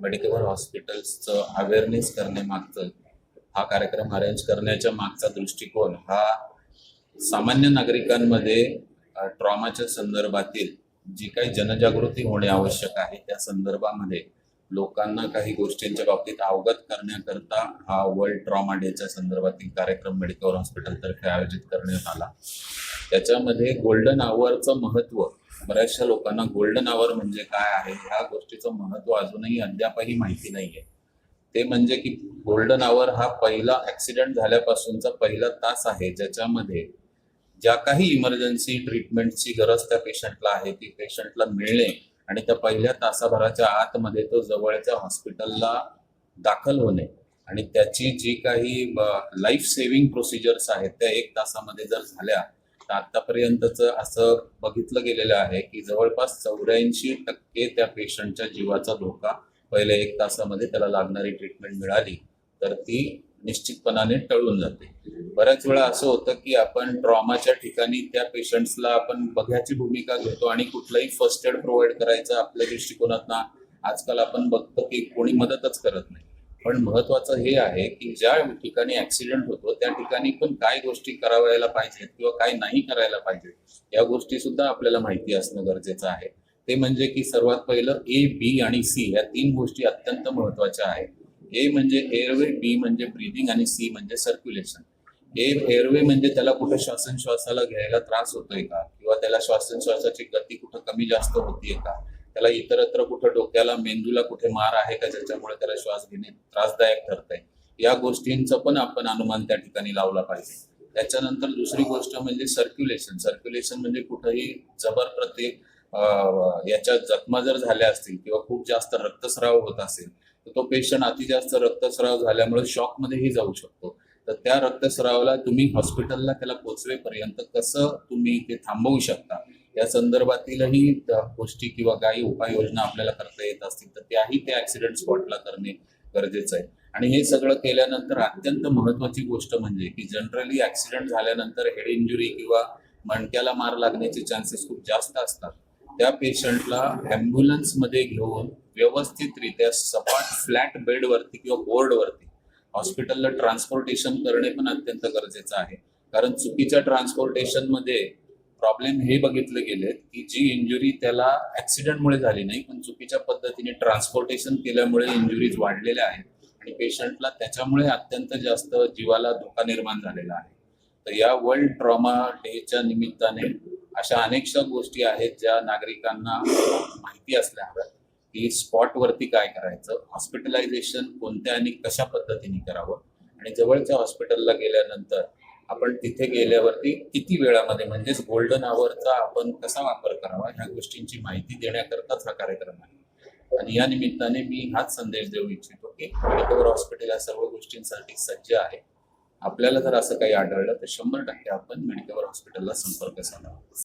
Medical हॉस्पिटल्सचं awareness करण्यामागचं हा कार्यक्रम अरेंज करण्याच्या मागचा दृष्टिकोन हा सामान्य नागरिकांमध्ये ट्रॉमाच्या संदर्भातील जी काही जनजागृती होणे आवश्यक आहे त्या संदर्भामध्ये लोकांना काही गोष्टींच्या बाबतीत अवगत करण्याकरता हा वर्ल्ड ट्रॉमा डेच्या संदर्भातील कार्यक्रम मेडिकल हॉस्पिटलतर्फे आयोजित करण्यात आला. त्याच्यामध्ये गोल्डन आवरचं महत्त्व बऱ्याचशा लोकांना गोल्डन आवर म्हणजे काय आहे? ह्या गोष्टीचं महत्त्व अजूनही अद्यापही माहिती नाहीये. ते म्हणजे की गोल्डन आवर हा पहिला ऍक्सिडेंट झाल्यापासूनचा पहिला तास आहे ज्याच्यामध्ये ज्या काही इमर्जन्सी ट्रीटमेंटची गरज त्या पेशंटला आहे ती पेशंटला मिळणे आणि त्या पहिल्या तासाभराच्या आतमध्ये तो जवळच्या हॉस्पिटलला दाखल होणे आणि त्याची जी काही लाईफ सेव्हिंग प्रोसिजर्स आहेत त्या एक तासामध्ये जर झाल्या आतापर्यंतच असं बघितलं गेलेलं आहे की जवळपास चौऱ्याऐंशी टक्के त्या पेशंटच्या जीवाचा धोका पहिल्या एक तासामध्ये त्याला लागणारी ट्रीटमेंट मिळाली तर ती निश्चितपणाने टळून जाते. बऱ्याच वेळा असं होतं की आपण ट्रॉमाच्या ठिकाणी त्या पेशंट्सला आपण बघ्याची भूमिका घेतो आणि कुठलाही फर्स्ट एड प्रोव्हाइड करायचं आपल्या दृष्टिकोनातनं आजकाल आपण बघतो की कोणी मदतच करत नाही. पण महत्वाचं हे आहे की ज्या ठिकाणी ऍक्सिडेंट होतो त्या ठिकाणी पण काय गोष्टी करावायला पाहिजेत किंवा काय नाही करायला पाहिजे या गोष्टी सुद्धा आपल्याला माहिती असणं गरजेचं आहे. ते म्हणजे की सर्वात पहिलं ए बी आणि सी या तीन गोष्टी अत्यंत महत्त्वाच्या आहेत. ए म्हणजे एअरवे बी म्हणजे ब्रीदिंग आणि सी म्हणजे सर्क्युलेशन ए एअरवे म्हणजे त्याला कुठे श्वासनश्वासाला घ्यायला त्रास होतोय का? किंवा त्याला श्वासनश्वासाची गती कुठं कमी जास्त होतीये का? त्याला इतरत्र कुठं डोक्याला मेंदूला कुठे मार आहे का ज्याच्यामुळे त्याला श्वास घेणे त्रासदायक ठरतंय. या गोष्टींचं पण आपण अनुमान त्या ठिकाणी लावला पाहिजे. त्याच्यानंतर दुसरी गोष्ट म्हणजे सर्क्युलेशन सर्क्युलेशन म्हणजे कुठंही जबर प्रति याच्या जखमा जर झाल्या असतील किंवा खूप जास्त रक्तस्राव होत असेल तर तो पेशंट अति जास्त रक्तस्राव झाल्यामुळे शॉकमध्येही जाऊ शकतो. तर त्या रक्तस्रावाला तुम्ही हॉस्पिटलला त्याला पोचवेपर्यंत कसं तुम्ही ते थांबवू शकता? या संदर्भातीलही गोष्टी किंवा काही उपाययोजना आपल्याला करता येत असतील तर त्याही त्या ऍक्सिडेंट स्पॉटला करणे गरजेचं आहे. आणि हे सगळं केल्यानंतर अत्यंत महत्वाची गोष्ट म्हणजे की जनरली ऍक्सिडेंट झाल्यानंतर हेड इंजुरी किंवा मणक्याला मार लागण्याचे चान्सेस खूप जास्त असतात. त्या पेशंटला अँब्युलन्समध्ये घेऊन व्यवस्थितरित्या सपाट फ्लॅट बेडवरती किंवा बोर्डवरती हॉस्पिटलला ट्रान्सपोर्टेशन करणे पण अत्यंत गरजेचं आहे. कारण चुकीच्या ट्रान्सपोर्टेशनमध्ये प्रॉब्लेम हे बघितले गेलेत की जी इंजुरी त्याला ऍक्सिडेंटमुळे झाली नाही पण चुकीच्या पद्धतीने ट्रान्सपोर्टेशन केल्यामुळे इंजुरीज वाढलेल्या आहेत. आणि पेशंटला त्याच्यामुळे अत्यंत जास्त जीवाला धोका निर्माण झालेला आहे. तर या वर्ल्ड ट्रॉमा डेच्या निमित्ताने अशा अनेकशा गोष्टी आहेत ज्या नागरिकांना माहिती असल्या हव्यात की स्पॉट वरती काय करायचं हॉस्पिटलायझेशन कोणत्या आणि कशा पद्धतीने करावं आणि जवळच्या हॉस्पिटलला गेल्यानंतर आपण तिथे गेल्यावरती किती वेळामध्ये म्हणजेच गोल्डन आवरचा आपण कसा वापर करावा ह्या गोष्टींची माहिती देण्याकरताच हा कार्यक्रम आहे. आणि या निमित्ताने मी हाच संदेश देऊ इच्छितो की मेडिकल हॉस्पिटल या सर्व गोष्टींसाठी सज्ज आहे. आपल्याला जर असं काही आढळलं तर शंभर टक्के आपण मेडिकवर हॉस्पिटलला संपर्क साधावा.